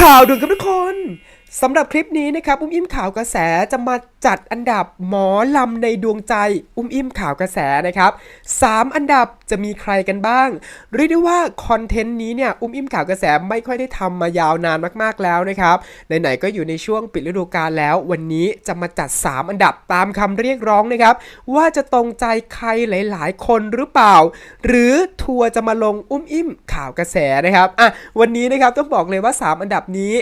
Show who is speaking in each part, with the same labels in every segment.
Speaker 1: ข่าวด่วนครับทุกคนสำหรับคลิปนี้นะครับอุ้มอิ่มข่าวกระแสจะมา จัดอันดับหมอลำในดวงใจอุ้มอิ่มข่าวกระแสนะครับสามอันดับจะมีใครกันบ้าง เรียกได้ว่าคอนเทนต์นี้เนี่ยอุ้มอิ่มข่าวกระแสไม่ค่อยได้ทำมายาวนานมากๆแล้วนะครับไหนๆก็อยู่ในช่วงปิดฤดูกาลแล้ว วันนี้จะมาจัด 3 อันดับตามคำเรียกร้องนะครับ ว่าจะตรงใจใครหลาย ๆ คนหรือเปล่า หรือทัวร์จะมาลงอุ้มอิ่มข่าวกระแสนะครับอะวันนี้นะครับต้องบอกเลยว่า 3 อันดับนี้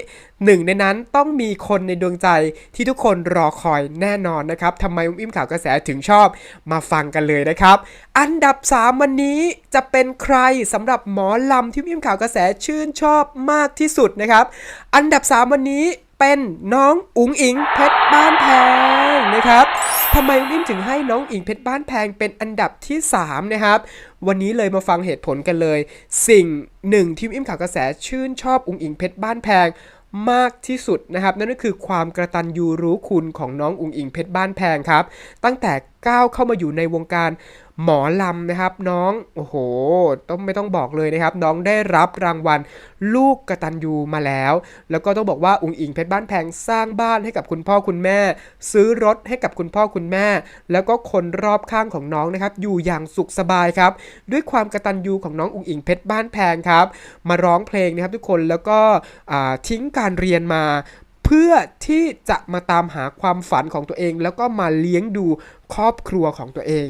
Speaker 1: หนึ่งในนั้นต้องมีคนในดวงใจที่ทุกคนรอคอยแน่นอนนะครับทำไมอุ้มอิ่มข่าวกระแสถึงชอบมาฟังกันเลยนะครับ อันดับ 3 วันนี้จะเป็นใครสำหรับหมอลำที่อุ้มอิ่มข่าวกระแสชื่นชอบมากที่สุดนะครับ อันดับ 3 วันนี้เป็นน้องอุ๋งอิงเพชรบ้านแพงนะครับทำไมอุ้มอิ่มถึงให้น้องอิงเพชรบ้านแพงเป็นอันดับที่3นะครับวันนี้เลยมาฟังเหตุผลกันเลย สิ่งหนึ่งที่อุ้มอิ่มข่าวกระแสชื่นชอบอุ๋งอิงเพชรบ้านแพง มากที่สุดนะครับ นั่นก็คือความกระตันยูรู้คุณของน้องอุ๋งอิงเพชรบ้านแพงครับ ตั้งแต่ก้าวเข้ามาอยู่ในวงการ หมอลำนะครับ น้องโอ้โห ต้องไม่ต้องบอกเลยนะครับ น้องได้รับรางวัลลูกกระตันยูมาแล้ว แล้วก็ต้องบอกว่าอุ๋งอิงเพชรบ้านแพงสร้างบ้านให้กับคุณพ่อคุณแม่ ซื้อรถให้กับคุณพ่อคุณแม่ แล้วก็คนรอบข้างของน้องนะครับ อยู่อย่างสุขสบายครับ ด้วยความกระตันยูของน้องอุ๋งอิงเพชรบ้านแพงครับ มาร้องเพลงนะครับทุกคนแล้วก็ทิ้งการเรียนมาเพื่อที่จะมาตามหาความฝันของตัวเอง แล้วก็มาเลี้ยงดูครอบครัวของตัวเอง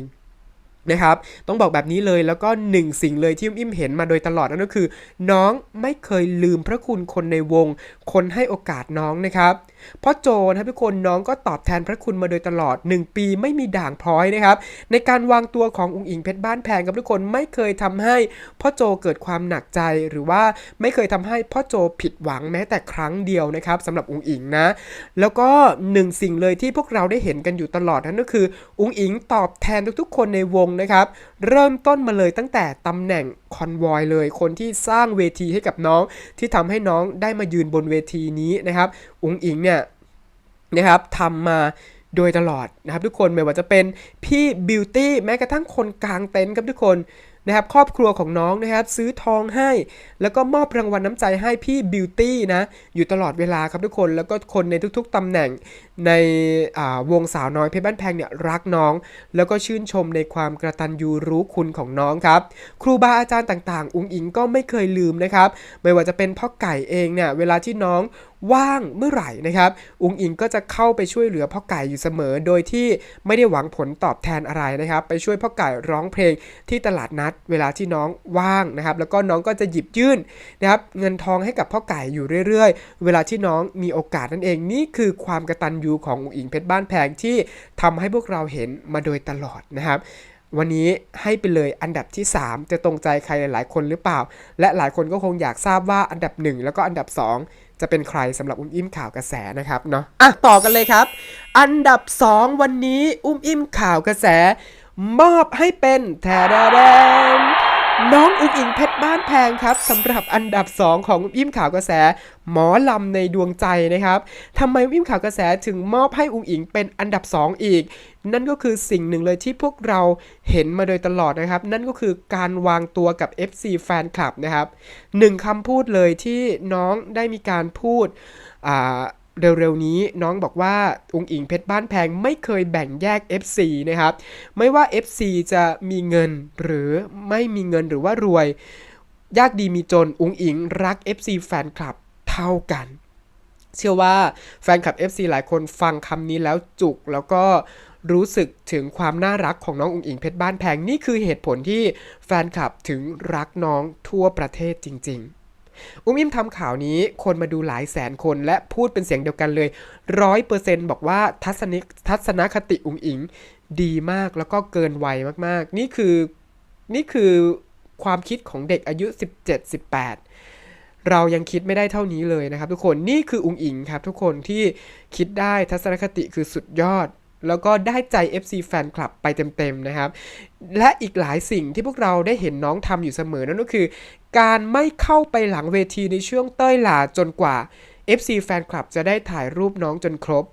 Speaker 1: นะครับ ต้องบอกแบบนี้เลยแล้วก็หนึ่งสิ่งเลยที่อิ่มเห็นมาโดยตลอดนั่นก็คือ น้องไม่เคยลืมพระคุณคนในวง คนให้โอกาสน้องนะครับเพราะโจนะครับทุกคนน้องก็ตอบแทนพระคุณมาโดยตลอด 1 ปีไม่มีด่างพร้อยนะครับ ในการวางตัวของอุ๋งอิงเพชรบ้านแพงกับทุกคนไม่เคยทำให้พ่อโจเกิดความหนักใจหรือว่าไม่เคยทำให้พ่อโจผิดหวังแม้แต่ครั้งเดียวนะครับสำหรับอุ๋งอิงนะ แล้วก็หนึ่งสิ่งเลยที่พวกเราได้เห็นกันอยู่ตลอดนั่นก็คืออุ๋งอิงตอบแทนทุกๆ คนในวงนะครับ เริ่มต้นมาเลยตั้งแต่ตำแหน่งคอนวอยเลย คนที่สร้างเวทีให้กับน้องที่ทำให้น้องได้มายืนบนเวทีนี้นะครับอุงอิงเนี่ยนะครับทำมาโดยตลอดนะครับทุกคนไม่ว่าจะเป็นพี่บิวตี้แม้กระทั่งคนกลางเต็นท์ครับทุกคนนะครับครอบครัวของน้องนะครับซื้อทองให้ แล้วก็มอบรางวัลน้ำใจให้พี่บิวตี้นะอยู่ตลอดเวลาครับทุกคนแล้วก็คนในทุกๆตำแหน่ง ในวงสาวน้อยเพชรบ้านแพงเนี่ยรักน้อง แล้วก็ชื่นชมในความกระตันยูรู้คุณของน้องครับ ครูบาอาจารย์ต่างๆ อุงอิงก็ไม่เคยลืมนะครับ ไม่ว่าจะเป็นพ่อไก่เองเนี่ยเวลาที่น้องว่างเมื่อไหร่นะครับอุงอิงก็จะเข้าไปช่วยเหลือพ่อไก่อยู่เสมอ โดยที่ไม่ได้หวังผลตอบแทนอะไรนะครับ ไปช่วยพ่อไก่ร้องเพลงที่ตลาดนัด เวลาที่น้องว่างนะครับ แล้วก็น้องก็จะหยิบยื่นนะครับเงินทองให้กับพ่อไก่อยู่เรื่อย ๆ เวลาที่น้องมีโอกาสนั่นเองนี่คือความกระตันยูของอุงอิงเพชรบ้านแพงที่ทำให้พวกเราเห็นมาโดยตลอดนะครับวันนี้ให้ไปเลยอันดับที่ 3 จะตรงใจใครหลาย ๆ คนหรือเปล่า และหลายคนก็คงอยากทราบว่าอันดับ 1 แล้วก็อันดับ 2 จะเป็นใครสำหรับอุ้มอิ่มข่าวกระแสนะครับเนาะอะต่อกันเลยครับ อันดับ 2 วันนี้อุ้มอิ่มข่าวกระแส มอบให้เป็นแทดาแดง น้องอุ๋งอิงเพชรบ้านแพงครับสำหรับอันดับ 2 ของอุ้มอิ่มข่าวกระแส หมอลำในดวงใจนะครับทำไมอุ้มอิ่มข่าวกระแสถึงมอบให้อุ๋งอิงเป็นอันดับ 2 อีก นั่นก็คือสิ่งหนึ่งเลยที่พวกเราเห็นมาโดยตลอดนะครับ นั่นก็คือการวางตัวกับ FC แฟนคลับนะครับหนึ่งคำพูดเลยที่น้องได้มีการพูดอ่า เร็วๆนี้น้องบอกว่าองค์อิงเพชรบ้านแพงไม่เคยแบ่งแยก FC นะครับ ไม่ว่า FC จะมีเงินหรือไม่มีเงินหรือว่ารวย ยากดีมีจนองค์อิงรัก FC แฟนคลับเท่ากัน เชื่อว่าแฟนคลับ FC หลายคนฟังคำนี้แล้วจุกแล้วก็รู้สึกถึงความน่ารักของน้องอุ๋งอิงเพชรบ้านแพงนี่คือเหตุผลที่แฟนคลับถึงรักน้องทั่วประเทศจริง ๆ อุ้มอิ่มทำข่าวนี้คนมาดูหลายแสนคนและพูดเป็นเสียงเดียวกันเลยร้อยเปอร์เซนต์บอกว่าทัศนิทัศนคติอุ๋งอิง ดีมากแล้วก็เกินวัยมากๆ นี่คือนี่คือความคิดของเด็กอายุ 17-18 เรายังคิดไม่ได้เท่านี้เลยนะครับ ทุกคนนี่คืออุงอิงครับ ทุกคนที่คิดได้ทัศนคติคือสุดยอด แล้วก็ได้ใจ FC แฟนคลับไปเต็มๆนะครับ และอีกหลายสิ่งที่พวกเราได้เห็นน้องทำอยู่เสมอนั่นก็คือ การไม่เข้าไปหลังเวทีในช่วงเต้ยหลาจนกว่า FC แฟนคลับจะได้ถ่ายรูปน้องจนครบ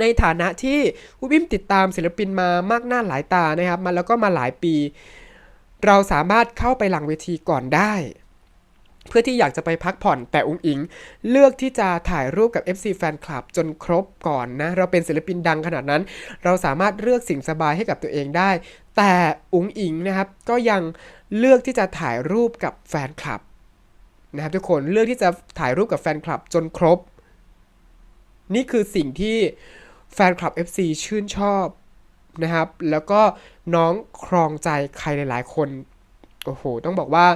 Speaker 1: ในฐานะที่ผู้บิมติดตามศิลปินมามากหน้าหลายตานะครับมาแล้วก็มาหลายปี เราสามารถเข้าไปหลังเวทีก่อนได้ เพื่อที่อยากจะไปพักผ่อนแต่อุ้งอิง เลือกที่จะถ่ายรูปกับ FC แฟนคลับจนครบก่อนนะ เราเป็นศิลปินดังขนาดนั้น เราสามารถเลือกสิ่งสบายให้กับตัวเองได้ แต่อุ้งอิงนะครับ ก็ยังเลือกที่จะถ่ายรูปกับแฟนคลับนะครับทุกคนเลือกที่จะถ่ายรูปกับแฟนคลับจนครบ นี่คือสิ่งที่แฟนคลับ FC ชื่นชอบนะครับ แล้วก็น้องครองใจใครหลาย ๆ คน โอ้โห ต้องบอกว่า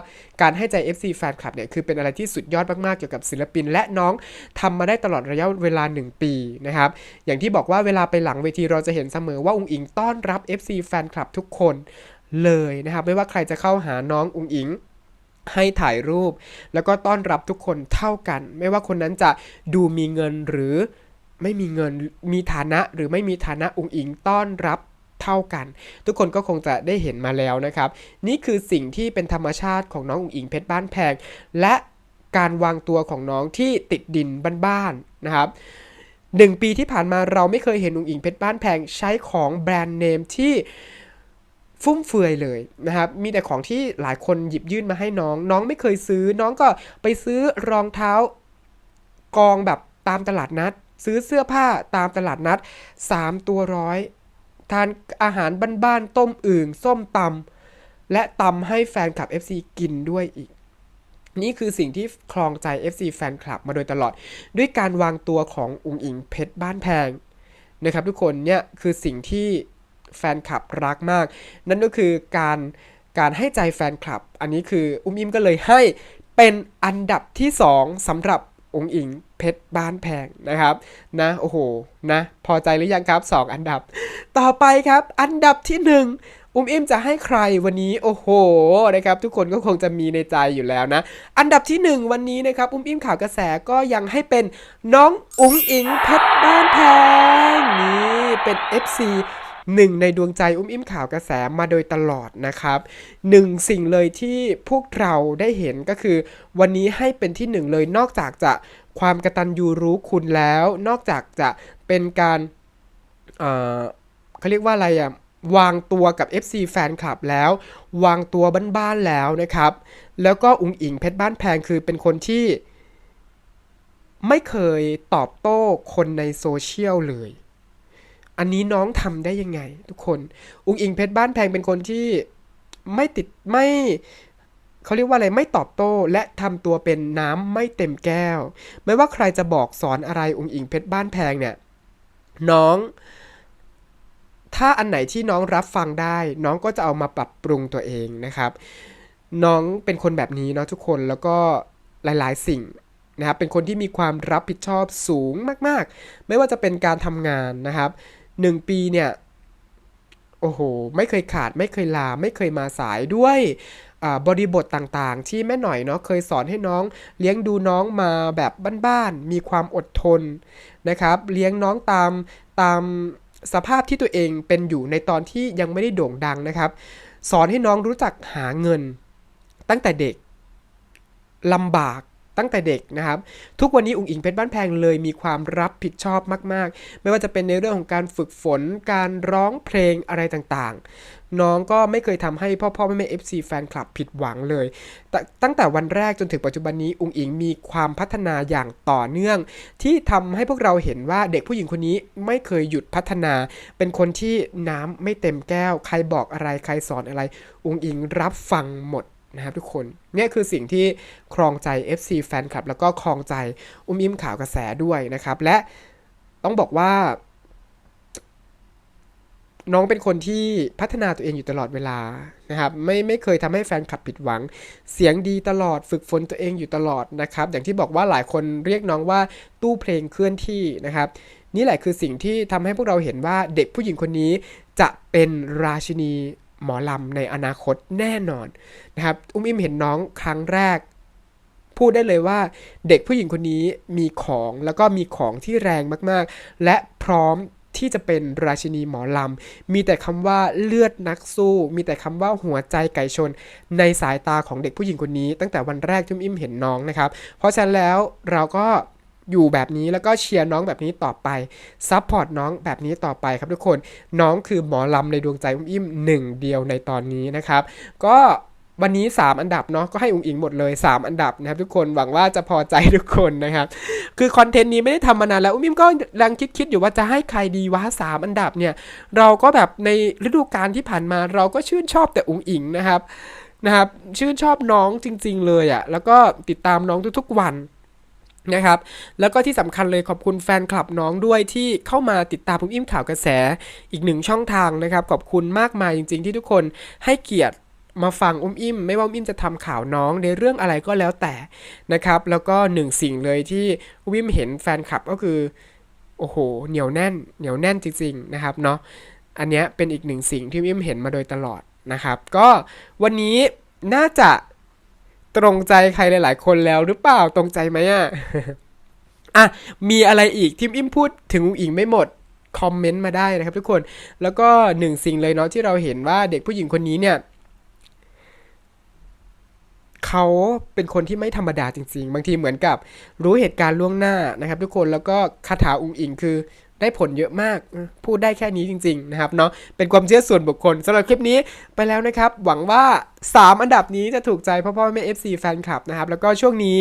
Speaker 1: การให้ใจ FC แฟนคลับเนี่ยคือเป็นอะไรที่สุดยอดมาก ๆ เกี่ยวกับศิลปิน และน้องทำมาได้ตลอดระยะเวลา 1 ปีนะครับ อย่างที่บอกว่าเวลาไปหลังเวทีเราจะเห็นเสมอว่า อุงอิงต้อนรับ FC แฟนคลับทุกคนเลยนะครับ ไม่ว่าใครจะเข้าหาน้องอุงอิงให้ถ่ายรูป แล้วก็ต้อนรับทุกคนเท่ากัน ไม่ว่าคนนั้นจะดูมีเงินหรือไม่มีเงินมีฐานะหรือไม่มีฐานะอุงอิงต้อนรับ ท่ากัน ทุกคนก็คงจะได้เห็นมาแล้วนะครับ นี่คือสิ่งที่เป็นธรรมชาติของน้องอุ๋งอิงเพชรบ้านแพง และการวางตัวของน้องที่ติดดินบ้านๆนะครับหนึ่งปีที่ผ่านมาเราไม่เคยเห็นอุ๋งอิงเพชรบ้านแพงใช้ของแบรนด์เนมที่ฟุ่มเฟือยเลยนะครับ มีแต่ของที่หลายคนหยิบยื่นมาให้น้อง น้องไม่เคยซื้อ น้องก็ไปซื้อรองเท้ากองแบบตามตลาดนัด ซื้อเสื้อผ้าตามตลาดนัด 3 ตัวร้อย ทานอาหารบ้านๆต้มอึ่งส้มตำและตำให้แฟนคลับ FC กินด้วยอีก นี่คือสิ่งที่คลองใจ FC แฟนคลับมาโดยตลอด ด้วยการวางตัวของอุงอิงเพชรบ้านแพงนะครับทุกคนเนี่ยคือสิ่งที่แฟนคลับรักมาก นั่นก็คือการการให้ใจแฟนคลับ อันนี้คืออุ้มอิมก็เลยให้เป็นอันดับที่ 2สำหรับ องค์อิงเพชรบ้านแพงนะครับนะโอ้โหนะพอใจหรือยังครับ 2 อันดับ ต่อไปครับอันดับที่ 1 อุ้มอิมจะให้ใครวันนี้โอ้โหนะครับทุกคนก็คงจะมีในใจอยู่แล้วนะ อันดับที่ 1 วันนี้นะครับอุ้มอิมข่าวกระแสก็ยังให้เป็นน้องอุ้งอิงเพชรบ้านแพงนี่เป็น FC หนึ่งในดวงใจอุ้มอิ่มข่าวกระแสมาโดยตลอดนะครับหนึ่งสิ่งเลยที่พวกเราได้เห็นก็คือ วันนี้ให้เป็นที่หนึ่งเลยนอกจากจะความกระตันยูรู้คุณแล้ว นอกจากจะเป็นการเอ่อเขาเรียกว่าอะไรอะวางตัวกับ FC แฟนคลับแล้ว วางตัวบ้านๆแล้วนะครับ แล้วก็อุงอิงเพชรบ้านแพงคือเป็นคนที่ไม่เคยตอบโต้คนในโซเชียลเลย อันนี้น้องทำได้ยังไง ทุกคน อุงอิงเพชรบ้านแพงเป็นคนที่ไม่ติดไม่เขาเรียกว่าอะไรไม่ตอบโต้และทำตัวเป็นน้ำไม่เต็มแก้ว ไม่ว่าใครจะบอกสอนอะไรอุงอิงเพชรบ้านแพงเนี่ย น้อง ถ้าอันไหนที่น้องรับฟังได้ น้องก็จะเอามาปรับปรุงตัวเองนะครับ น้องเป็นคนแบบนี้เนาะทุกคนแล้วก็หลาย ๆ สิ่งนะครับเป็นคนที่มีความรับผิดชอบสูงมาก ๆ ไม่ว่าจะเป็นการทำงานนะครับ หนึ่งปีเนี่ย โอ้โห ไม่เคยขาดไม่เคยลาไม่เคยมาสายด้วยบริบทต่างๆ ที่แม่หน่อยเนาะเคยสอนให้น้อง เลี้ยงดูน้องมาแบบบ้านๆมีความอดทนนะครับ เลี้ยงน้องตามตามสภาพที่ตัวเองเป็นอยู่ในตอนที่ยังไม่ได้โด่งดังนะครับ สอนให้น้องรู้จักหาเงิน ตั้งแต่เด็กลำบาก ตั้งแต่เด็กนะครับ ทุกวันนี้อุ๋งอิงเพชรบ้านแพงเลยมีความรับผิดชอบมาก ๆ ไม่ว่าจะเป็นในเรื่องของการฝึกฝน การร้องเพลงอะไรต่างๆ น้องก็ไม่เคยทำให้พ่อพ่อแม่แม่เอฟซีแฟนคลับผิดหวังเลยตตั้งแต่วันแรกจนถึงปัจจุบันนี้อุ๋งอิงมีความพัฒนาอย่างต่อเนื่อง ที่ทำให้พวกเราเห็นว่าเด็กผู้หญิงคนนี้ไม่เคยหยุดพัฒนา เป็นคนที่น้ำไม่เต็มแก้ว ใครบอกอะไรใครสอนอะไร อุ๋งอิงรับฟังหมด นะครับทุกคนเนี่ยคือสิ่งที่ครองใจ FC แฟนคลับ แล้วก็ครองใจอุ้มอิ่มข่าวกระแสด้วยนะครับ และต้องบอกว่า น้องเป็นคนที่พัฒนาตัวเองอยู่ตลอดเวลานะครับ ไม่ไม่เคยทำให้แฟนคลับผิดหวัง เสียงดีตลอดฝึกฝนตัวเองอยู่ตลอดนะครับ อย่างที่บอกว่าหลายคนเรียกน้องว่าตู้เพลงเคลื่อนที่นะครับนี่แหละคือสิ่งที่ทำให้พวกเราเห็นว่าเด็กผู้หญิงคนนี้จะเป็นราชินี หมอลำในอนาคตแน่นอนนะครับ อุ้มอิมเห็นน้องครั้งแรก พูดได้เลยว่าเด็กผู้หญิงคนนี้มีของแล้วก็มีของที่แรงมากๆ และพร้อมที่จะเป็นราชินีหมอลำ มีแต่คำว่าเลือดนักสู้ มีแต่คำว่าหัวใจไก่ชน ในสายตาของเด็กผู้หญิงคนนี้ ตั้งแต่วันแรกที่อุ้มอิมเห็นน้องนะครับ เพราะฉะนั้นแล้วเราก็ อยู่แบบนี้แล้วก็เชียร์น้องแบบนี้ต่อไปซัพพอร์ตน้องแบบนี้ต่อไปครับทุกคนน้องคือหมอลำในดวงใจอุ้มอิ่มหนึ่งเดียวในตอนนี้นะครับ ก็วันนี้ 3 อันดับเนาะก็ให้อุ๋งอิงหมดเลย 3 อันดับนะครับทุกคนหวังว่าจะพอใจทุกคนนะครับ คือคอนเทนต์นี้ไม่ได้ทำมานานแล้วอุ้มอิมก็กำลังคิดๆอยู่ว่าจะให้ใครดีวะสามอันดับเนี่ย เราก็แบบในฤดูกาลที่ผ่านมาเราก็ชื่นชอบแต่อุ๋งอิงนะครับนะครับ ชื่นชอบน้องจริง ๆ เลยอะ่ะแล้วก็ติดตามน้องทุกๆวัน นะครับ แล้วก็ที่สำคัญเลยขอบคุณแฟนคลับน้องด้วยที่เข้ามาติดตามอุ้มอิ่มข่าวกระแสอีกหนึ่งช่องทางนะครับ ขอบคุณมากมายจริง ๆ ที่ทุกคนให้เกียรติมาฟังอุ้มอิ่ม ไม่ว่าอุ้มอิมจะทำข่าวน้องในเรื่องอะไรก็แล้วแต่นะครับ แล้วก็หนึ่งสิ่งเลยที่อุ้มอิมเห็นแฟนคลับก็คือโอ้โห เหนียวแน่น เหนียวแน่นจริงๆนะครับเนาะอันเนี้ยเป็นอีกหนึ่งสิ่งที่วิมเห็นมาโดยตลอดนะครับ ก็วันนี้น่าจะ ตรงใจใครหลาย ๆ คนแล้วหรือเปล่าตรงใจไหมอะอะมีอะไรอีกที่อิมพูดถึงอุ๋งอิงไม่หมดคอมเมนต์มาได้นะครับทุกคนแล้วก็หนึ่งสิ่งเลยเนาะที่เราเห็นว่าเด็กผู้หญิงคนนี้เนี่ยเขาเป็นคนที่ไม่ธรรมดาจริง ๆ บางทีเหมือนกับรู้เหตุการณ์ล่วงหน้านะครับ ทุกคนแล้วก็คาถาอุงอิงคือ ได้ผลเยอะมาก พูดได้แค่นี้จริง ๆ นะครับเนาะเป็นความเชื่อส่วนบุคคลสำหรับคลิปนี้ไปแล้วนะครับ หวังว่า 3 อันดับนี้จะถูกใจพ่อพ่อแม่ FC แฟนคลับนะครับ แล้วก็ช่วงนี้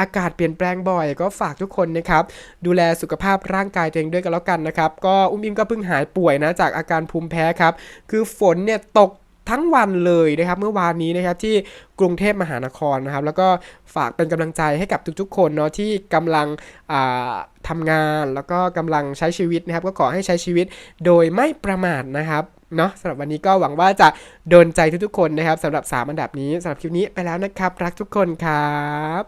Speaker 1: อากาศเปลี่ยนแปลงบ่อยก็ฝากทุกคนนะครับ ดูแลสุขภาพร่างกายตัวเองด้วยกันแล้วกันนะครับ ก็อุ้มอิมก็เพิ่งหายป่วยนะจากอาการภูมิแพ้ครับ คือฝนเนี่ยตก ทั้งวันเลยนะครับเมื่อวานนี้นะครับที่กรุงเทพมหานครนะครับแล้วก็ฝากเป็นกำลังใจให้กับทุกๆ คนเนาะที่กำลังทำทำงานแล้วก็กำลังใช้ชีวิตนะครับ ก็ขอให้ใช้ชีวิตโดยไม่ประมาทนะครับเนาะสำหรับวันนี้ก็หวังว่าจะโดนใจทุกๆคนนะครับสำหรับ 3 อันดับนี้สำหรับคลิปนี้ไปแล้วนะครับ รักทุกคนครับ